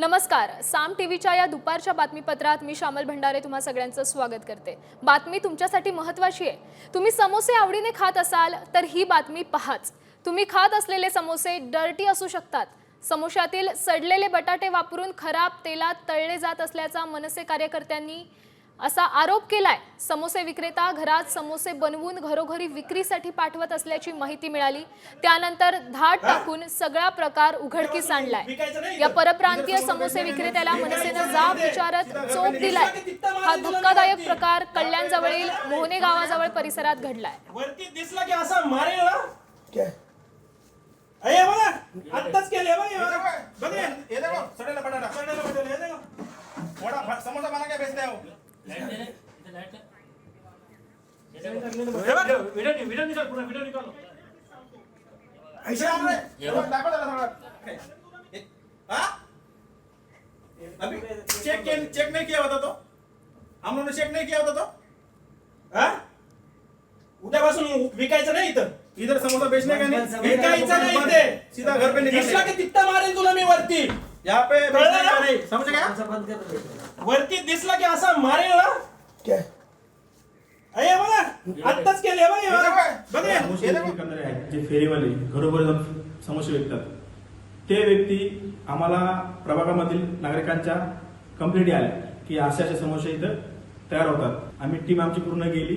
नमस्कार. साम टीव्हीच्या या दुपारच्या बातमीपत्रात मी श्यामल भंडारे तुम्हा सगळ्यांचं स्वागत करते. बातमी तुमच्यासाठी महत्त्वाची आहे. तुम्ही समोसे आवडीने खात असाल तर ही बातमी पहाच. तुम्ही खात असलेले समोसे डर्टी असू शकतात. समोशातील सडलेले बटाटे वापरून खराब तेलात तळले जात असल्याचा मनसे कार्यकर्त्यांनी असा आरोप केलाय. समोसे विक्रेता घरात समोसे बनवून घरोघरी विक्रीसाठी पाठवत असल्याची माहिती मिळाली. त्यानंतर धाड टाकून सगळा प्रकार उघडकीस आणलाय. या परप्रांतीय समोसे विक्रेत्याला मनसेनं जाब विचारत चोप दिलाय. हा धक्कादायक प्रकार कल्याणजवळील मोहने गावाजवळ परिसरात घडलाय. अभी चेक चेक नहीं किया होता तो हम लोगों ने चेक नहीं किया होता तो हा उद्यापासून विकायचं नाही इथं इधर समोसा बेचने का नहीं विकायचं नाही इथे सीधा घर पे दिसला निकल की तित्ता मारेल तुला मी वरती यहाँ पे बेचने का नहीं समझ गया वरती दिसला की असा मारेल ना काय अये बघा आत्ताच केले बघ हे आहेत. जे फेरीवाले घरोघर जाऊन समोसे विकतात ते व्यक्ती आम्हाला प्रभागामधील नागरिकांच्या कंप्लेंटी आल्या की असे असे समोसे इथं तयार होतात. आम्ही टीम आमची पूर्ण गेली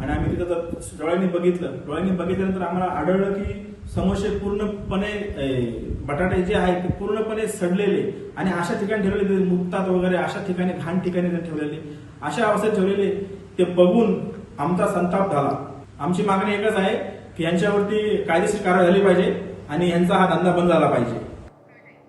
आणि आम्ही तिथं डोळ्यांनी बघितलं. डोळ्यांनी बघितल्यानंतर आम्हाला आढळलं की समोसे पूर्णपणे बटाटे जे आहेत ते पूर्णपणे सडलेले आणि अशा ठिकाणी ठेवलेले मुक्तात वगैरे अशा ठिकाणी घाण ठिकाणी ठेवलेले. अशा अवस्थेत ठेवलेले ते बघून आमचा संताप झाला. आमची मागणी एकच आहे की यांच्यावरती कायदेशीर कारवाई झाली पाहिजे आणि यांचा हा धंदा बंद झाला पाहिजे.